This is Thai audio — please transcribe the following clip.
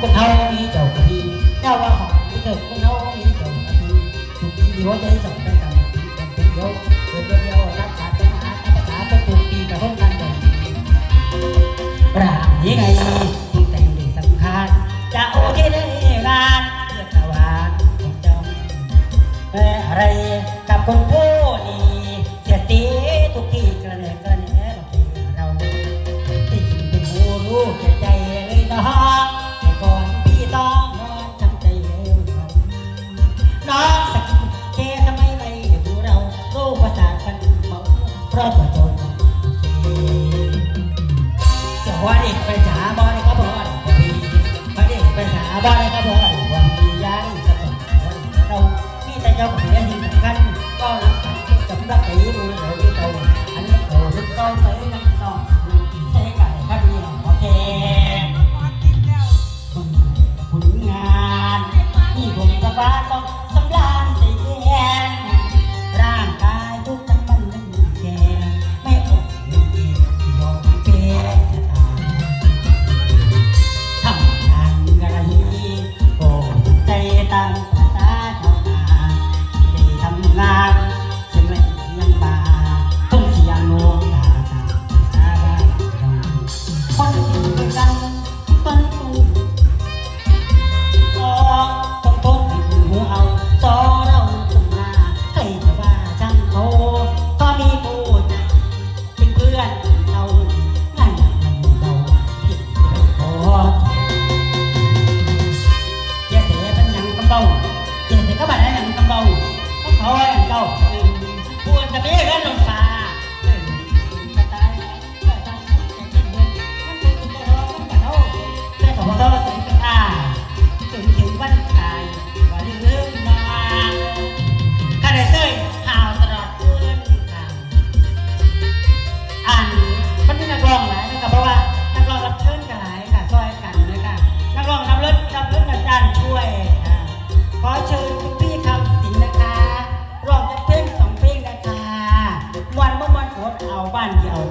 คนเฮามีเจ้าพีเจ้าว่าของนี่เกิดคนเฮามีเจ้าพีถูกที่หัะใจสองได้กันเป็นเดียวเป็นเดียวรักษาตนารักษาประตูปีกับห้องกันเลยปราบยังไงคุณแต่งดีสำคัญจะโอเคได้ไหร้านเพื่อนตะวันของเจ้าอะไรกับคนเพื่ อตัวตนจะว่าเด็กไปหาบอลก็บอลมาเด็กไปหาบอลก็บอลวันดีย้ายจะเป็นวันเราพี่แต่เจ้าของเรื่องที่สำคัญก็รักษาสำหรับไปกเราที่เราอันนี้เราลึกเข้าไปนักต่อ câu thì các bạn hãy làm câu không thôi ăn câu 半条